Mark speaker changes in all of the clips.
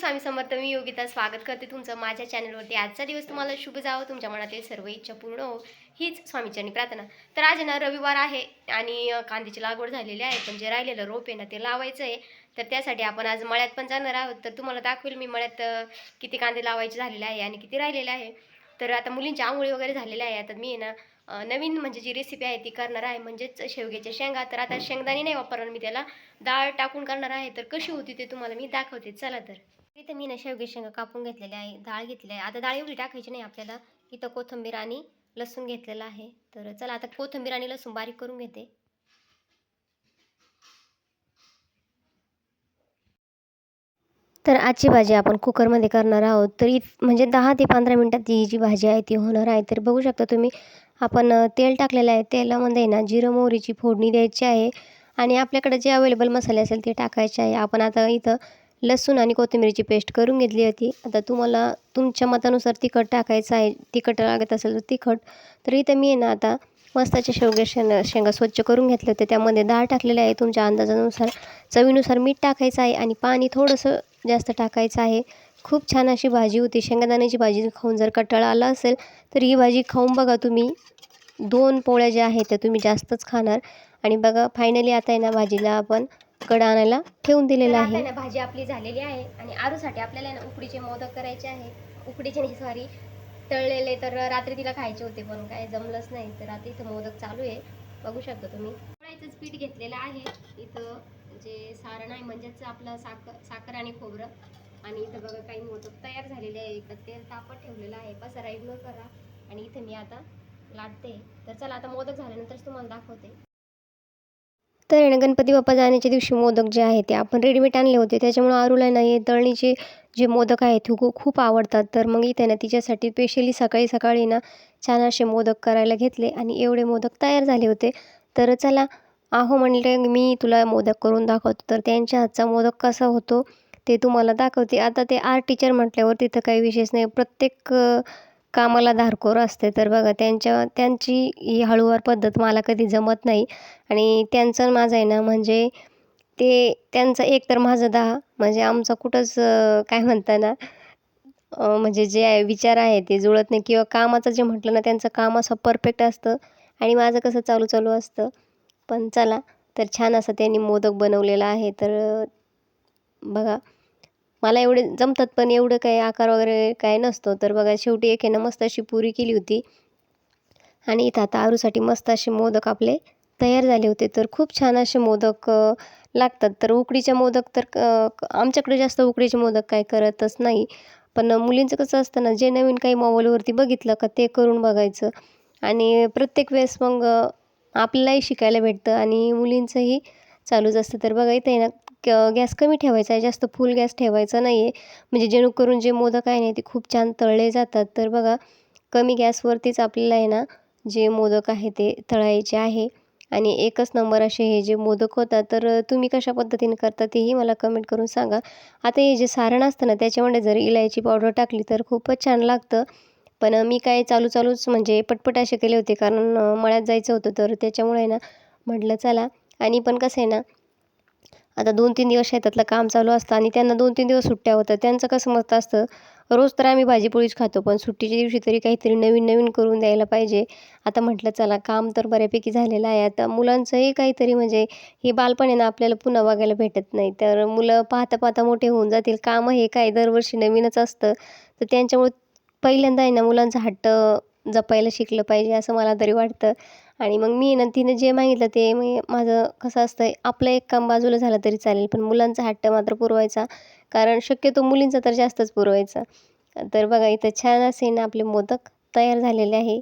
Speaker 1: स्वामी समर्थ मी योगिता स्वागत करते तुमचं माझ्या चॅनलवरती. आजचा दिवस तुम्हाला शुभ जावं. तुमच्या मनातील सर्व इच्छा पूर्ण हो हीच स्वामीचरणी प्रार्थना. तर आज ना रविवार आहे आणि कांद्याची लागवड झालेली आहे. पण जे राहिलेलं रोप आहे ना ते लावायचं आहे. तर त्यासाठी आपण आज मळ्यात पण जाणार आहोत. तर तुम्हाला दाखवेल मी मळ्यात किती कांदे लावायचे झालेले आहे आणि किती राहिलेले आहे. तर आता मुलींची आंघोळी वगैरे झालेली आहे. आता मी ना नवीन म्हणजे जी रेसिपी आहे ती करणार आहे. म्हणजेच शेवग्याच्या शेंगा. तर आता शेंगदाणी नाही वापरणार मी त्याला. डाळ टाकून करणार आहे. तर कशी होती ते तुम्हाला मी दाखवते. चला तर. इथं मी ना शेवगे शेंगा कापून घेतलेले आहे डाळ घेतली आहे. आता डाळ एवढी टाकायची नाही आपल्याला. इथं कोथिंबीर आणि लसूण घेतलेला आहे. तर चला आता कोथिंबीर आणि लसूण बारीक करून घेते. तर आजची भाजी आपण कुकरमध्ये करणार आहोत. तर इ म्हणजे दहा ते पंधरा मिनटात ही जी भाजी आहे ती होणार आहे. तर बघू शकता तुम्ही आपण तेल टाकलेलं आहे. तेलामध्ये ना जिरं मोहरीची फोडणी द्यायची आहे. आणि आपल्याकडे जे अवेलेबल मसाले असेल ते टाकायचे आहे. आपण आता इथं लसूण आणि कोथिंबीरची पेस्ट करून घेतली होती. आता तुम्हाला तुमच्या मतानुसार तिखट टाकायचं आहे. तिखट लागत असेल तर तिखट. तर इथं मी आहे ना आता मस्ताच्या शेवग्या शेंग शेंगा स्वच्छ करून घेतले होते. त्यामध्ये डाळ टाकलेली आहे तुमच्या अंदाजानुसार. चवीनुसार मीठ टाकायचं आहे आणि पाणी थोडंसं जास्त टाकायचं आहे. खूप छान अशी भाजी होती. शेंगादाण्याची भाजी खाऊन जर कटाळा आला असेल तर ही भाजी खाऊन बघा तुम्ही. दोन पोळ्या ज्या आहेत त्या तुम्ही जास्तच खाणार. आणि बघा फायनली आता आहे ना भाजीला आपण कड आणायला ठेवून दिलेलं आहे. ना भाजी आपली झालेली आहे आणि आरूसाठी आपल्याला ना उकडीचे मोदक करायचे आहे. उकडीचे नाही सॉरी तळलेले तर रात्री तिला खायचे होते पण काय जमलंच नाही. तर आता इथं मोदक चालू आहे. बघू शकता तुम्ही. पोळ्याचंच पीठ घेतलेलं आहे. इथं जे सारण आहे म्हणजेच आपलं साखर साखर आणि खोबरं. आणि इथं बघा काही मोदक तयार झालेले आहे. इथं तेल तापत ठेवलेलं आहे. पसारा इग्नोर करा. आणि इथं मी आता लाटते. तर चला आता मोदक झाल्यानंतरच तुम्हाला दाखवते. तर आहे ना गणपती बाप्पा जाण्याच्या दिवशी मोदक जे आहे ते आपण रेडीमेड आणले होते. त्याच्यामुळं आरूला नाही हे तळणीचे जे मोदक आहेत ते खूप आवडतात. तर मग इथे ना तिच्यासाठी स्पेशली सकाळी सकाळी ना छान असे मोदक करायला घेतले आणि एवढे मोदक तयार झाले होते. तर चला आहो म्हणले मी तुला मोदक करून दाखवतो. तर त्यांच्या हातचा मोदक कसा होतो ते तुम्हाला दाखवते. आता ते आर्ट टीचर म्हटल्यावर तिथं काही विशेष नाही. प्रत्येक कामाला धारकोर असते तर बघा त्यांच्या त्यांची ही हळूवार पद्धत मला कधी जमत नाही. आणि त्यांचं माझं आहे ना म्हणजे ते त्यांचं एक तर माझं दहा म्हणजे आमचं कुठंच काय म्हणता ना म्हणजे जे आहे विचार आहे ते जुळत नाही. किंवा कामाचं जे म्हटलं ना त्यांचं काम असं परफेक्ट असतं आणि माझं कसं चालू चालू असतं. पण चला तर छान असं त्यांनी मोदक बनवलेला आहे. तर बघा मला एवढे जमतात पण एवढं काही आकार वगैरे काय नसतो. तर बघा शेवटी एक ना मस्त अशी पुरी केली होती. आणि इथं आता आरूसाठी मस्त असे मोदक आपले तयार झाले होते. तर खूप छान असे मोदक लागतात. तर उकडीचे मोदक तर आमच्याकडे जास्त उकडीचे मोदक काय करतच नाही. पण मुलींचं कसं असतं ना जे नवीन काही मोबाईलवरती बघितलं का ते करून बघायचं. आणि प्रत्येक वेळेस मग आपल्यालाही शिकायला भेटतं आणि मुलींचंही चालूच असतं. तर बघा इथे ना क- गॅस कमी ठेवायचा आहे जास्त फुल गॅस ठेवायचा नाही आहे म्हणजे जेणेकरून जे मोदक आहे ना ते खूप छान तळले जातात. तर बघा कमी गॅसवरतीच आपल्याला आहे ना जे मोदक आहे ते तळायचे आहे. आणि एकच नंबर असे हे जे मोदक होतात तर तुम्ही कशा पद्धतीने करता तेही मला कमेंट करून सांगा. आता हे जे सारण असतं ना त्याच्यामध्ये जर इलायची पावडर टाकली तर खूपच छान लागतं. पण मी काय चालू चालूच म्हणजे पटपट असे केले होते. कारण मळ्यात जायचं होतं तर त्याच्यामुळे ना म्हटलं चला. आणि पण कसं आहे ना आता दोन तीन दिवस शेतातलं काम चालू असतं आणि त्यांना दोन तीन दिवस सुट्ट्या होतात. त्यांचं कसं मत असतं रोज तर आम्ही भाजीपोळीच खातो पण सुट्टीच्या दिवशी तरी काहीतरी नवीन नवीन करून द्यायला पाहिजे. आता म्हटलं चला काम तर बऱ्यापैकी झालेलं आहे. आता मुलांचंही काहीतरी म्हणजे हे बालपण आहे ना आपल्याला पुन्हा बघायला भेटत नाही. तर मुलं पाहता पाहता मोठे होऊन जातील. कामं हे काय दरवर्षी नवीनच असतं. तर त्यांच्यामुळे पहिल्यांदा आहे ना मुलांचं हट्ट जपायला शिकलं पाहिजे असं मला तरी वाटतं. आणि मग मी ना तिने जे मागितलं ते मी माझं कसं असतं आपलं एक काम बाजूला झालं तरी चालेल पण मुलांचा हट्ट मात्र पुरवायचा. कारण शक्यतो मुलींचा तर जास्तच पुरवायचा. तर बघा इथं छान असे ना आपले मोदक तयार झालेले आहे.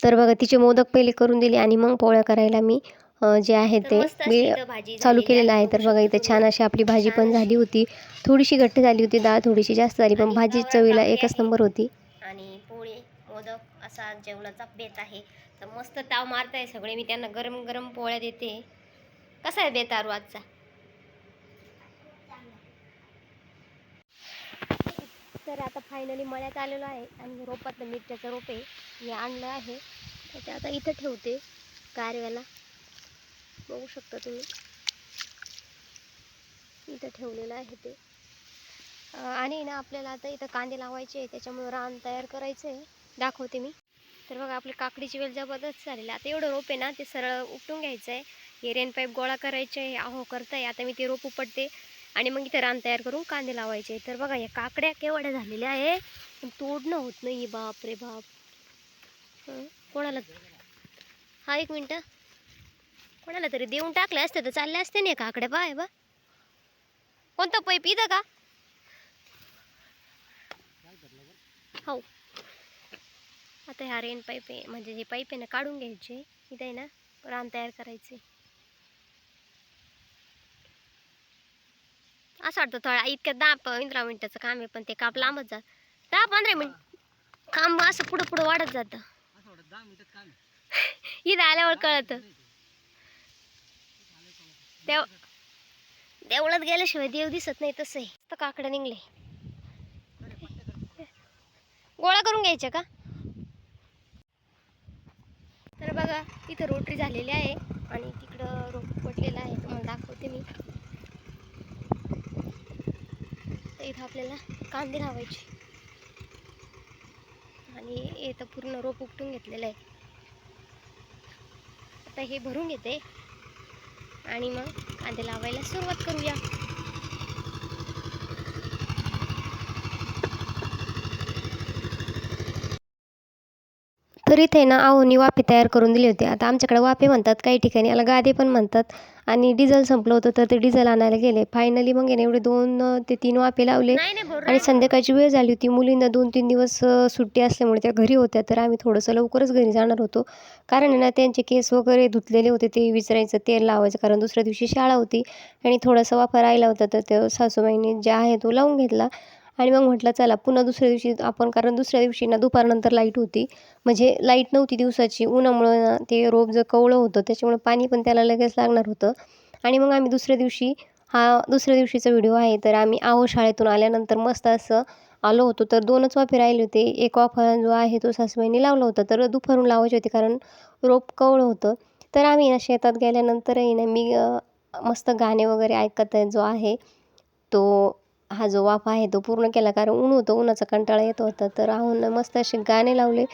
Speaker 1: तर बघा तिचे मोदक पहिले करून दिले आणि मग पोळ्या करायला मी जे आहे ते मी चालू केलेलं आहे. तर बघा इथं छान अशी आपली भाजी पण झाली होती. थोडीशी घट्ट झाली होती डाळ थोडीशी जास्त झाली पण भाजी चवीला एकच नंबर होती. आणि पोळी मोदक असा जेवणाचा बेत आहे. तर मस्त ताव मारताय सगळे. मी त्यांना गरम गरम पोळ्या देते. कसा आहे बेत आरू आजचा? तर आता फायनली मळ्यात आलेलो आहे आणि रोपातलं मिरच्याचं रोप आहे. मी आणलं आहे. तर ते आता इथं ठेवते. गारव्याला. बघू शकता तुम्ही. इथं ठेवलेलं आहे ते. आणि ना आपल्याला आता इथं कांदे लावायचे आहे त्याच्यामुळे रान तयार करायचं आहे दाखवते मी. तर बघा आपली काकडीची वेल जबरदस्त झालेली आहे. आता एवढं रोप आहे ना ते सरळ उपटून घ्यायचं आहे हे रेन पाईप गोळा करायचे आहे आहो करताय. आता मी ते रोप उपटते आणि मग इथं रान तयार करून कांदे लावायचे. तर बघा या काकड्या केवढ्या झालेल्या आहे. पण तोडणं होत नाही बाप. रे बाप कोणाला? हा एक मिनटं. कोणाला तरी देऊन टाकले असते तर चालले असते नाही काकड्या बाय बा. कोणतं पैप इथं का? हो. आता ह्या रेन पाईप आहे म्हणजे जे पाईप आहे ना काढून घ्यायचे. इथं आहे ना रान तयार करायचे. असं वाटतं थोडा इतक्या दहा पंधरा मिनिटाचं काम आहे पण ते काप लांबच जात. दहा पंधरा मिनिट. काम असं पुढं पुढं वाढत जातं. इथं आल्यावर कळतं. देव देवळात गेल्याशिवाय देव दिसत नाही तसं आहे तर काकडं निघले. गोळा करून घ्यायच्या का? तर बघा इथं रोटरी झालेली आहे आणि तिकडं रोप पटलेलं आहे. तुम्हाला दाखवते मी. तर इथं आपल्याला कांदे लावायचे. आणि इथं पूर्ण रोप उपटून घेतलेलं आहे. आता हे भरून घेते. आणि मग कांदे लावायला सुरुवात करूया. तर इथे ना आहोनी वाफे तयार करून दिले होते. आता आमच्याकडे वाफे म्हणतात काही ठिकाणी याला गादे पण म्हणतात. आणि डिझेल संपलं होतं तर ते डिझेल आणायला गेले. फायनली मग याने एवढे दोन ते तीन वाफे लावले. आणि संध्याकाळची वेळ झाली होती. मुलींना दोन तीन दिवस सुट्टी असल्यामुळे त्या घरी होत्या. तर आम्ही थोडंसं लवकरच घरी जाणार होतो. कारण ना त्यांचे केस वगैरे धुतलेले होते. ते विचारायचं तेल लावायचं. कारण दुसऱ्या दिवशी शाळा होती. आणि थोडासा वाफा राहिला होता तर ते सासूबाईने जे आहे तो लावून घेतला. आणि मग म्हटलं चला पुन्हा दुसऱ्या दिवशी आपण कारण दुसऱ्या दिवशी ना दुपारनंतर लाइट होती. म्हणजे लाइट नव्हती दिवसाची. उन्हामुळं ना ते रोप जर कवळं होतं त्याच्यामुळे पाणी पण त्याला लगेच लागणार होतं. आणि मग आम्ही दुसऱ्या दिवशी हा दुसऱ्या दिवशीचा व्हिडिओ आहे तर आम्ही आहो शाळेतून आल्यानंतर मस्त असं आलो होतो. तर दोनच वाफे राहिले होते. एक वाफा जो आहे तो सासूबाईंनी लावला होता. तर दुपारून लावायचे होते कारण रोप कवळं होतं. तर आम्ही ना शेतात गेल्यानंतरही ना मी मस्त गाणे वगैरे ऐकत आहे जो आहे तो हा जो वाफा आहे तो पूर्ण केला कारण ऊन होतं उन्हाचा कंटाळा येत होता. तर आहून मस्त असे गाणे लावले.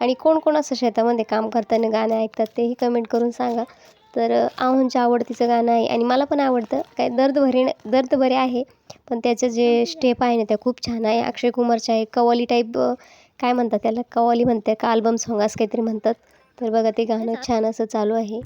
Speaker 1: आणि कोण कोण असं शेतामध्ये काम करताना गाणे ऐकतात तेही कमेंट करून सांगा. तर आहूनच्या आवडतीचं गाणं आहे. आणि मला पण आवडतं. काय दर्द भरे दर्द बरे आहे. पण त्याचं जे स्टेप आहे ना त्या खूप छान आहे. अक्षय कुमारच्या आहे कवाली टाईप काय म्हणतात त्याला? कवाली म्हणते का अल्बम सॉंग असं काहीतरी म्हणतात. तर बघा ते गाणं छान असं चालू आहे.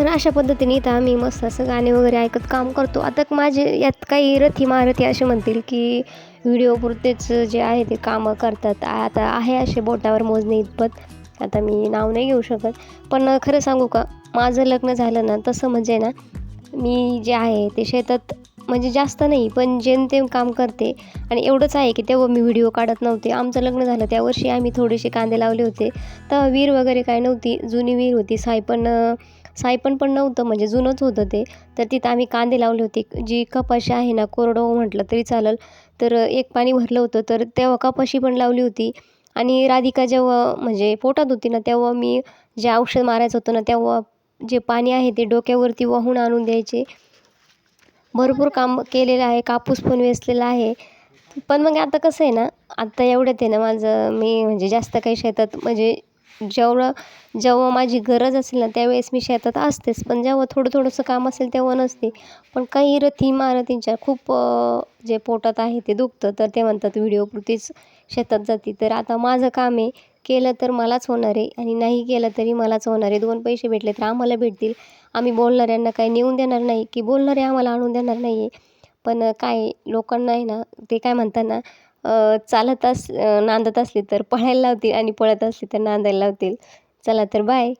Speaker 1: तर अशा पद्धतीने इथं आम्ही मस्त असं गाणे वगैरे ऐकत काम करतो. आता माझे यात काही रथी महारथी असे म्हणतील की व्हिडिओपुरतेच जे आहे ते कामं करतात. आता आहे असे बोटावर मोजणे इतपत. आता मी नाव नाही घेऊ शकत. पण खरं सांगू का माझं लग्न झालं ना तसं म्हणजे ना मी जे आहे ते शेतात म्हणजे जास्त नाही पण जेमतेम काम करते. आणि एवढंच आहे की तेव्हा मी व्हिडिओ काढत नव्हते. आमचं लग्न झालं त्यावर्षी आम्ही थोडेसे कांदे लावले होते. तर विहीर वगैरे काय नव्हती जुनी विहीर होती. सायपण सायपण पण नव्हतं म्हणजे जुनंच होतं ते. तर तिथं आम्ही कांदे लावले होते. जी कपाशी आहे ना कोरडो म्हटलं तरी चालेल. तर एक पाणी भरलं होतं तर तेव्हा कपाशी पण लावली होती. आणि राधिका जेव्हा म्हणजे पोटात होती ना तेव्हा मी जे औषध मारायचं होतं ना तेव्हा जे पाणी आहे ते डोक्यावरती वाहून आणून द्यायचे. भरपूर काम केलेलं आहे कापूस पण वेचलेला आहे. पण मग आता कसं आहे ना आत्ता एवढ्यात आहे ना माझं मी म्हणजे जास्त काही शेतात म्हणजे जेवढं जेव्हा माझी गरज असेल ना त्यावेळेस मी शेतात असतेच. पण जेव्हा थोडं थोडंसं काम असेल तेव्हा नसते. पण काही रथी इमारतींच्या खूप जे पोटात आहे ते दुखतं तर ते म्हणतात व्हिडिओपुरतीच शेतात जाते. तर आता माझं काम आहे केलं तर मलाच होणार आहे आणि नाही केलं तरी मलाच होणार आहे. दोन पैसे भेटले तर आम्हाला भेटतील. आम्ही बोलणाऱ्यांना काही नेऊन देणार नाही की बोलणारे आम्हाला आणून देणार नाही आहे पण काय लोकांना आहे ना ते काय म्हणताना चालत अस नांदत असली तर पळायला लावतील आणि पळत असली तर नांदायला लावतील. चला तर बाय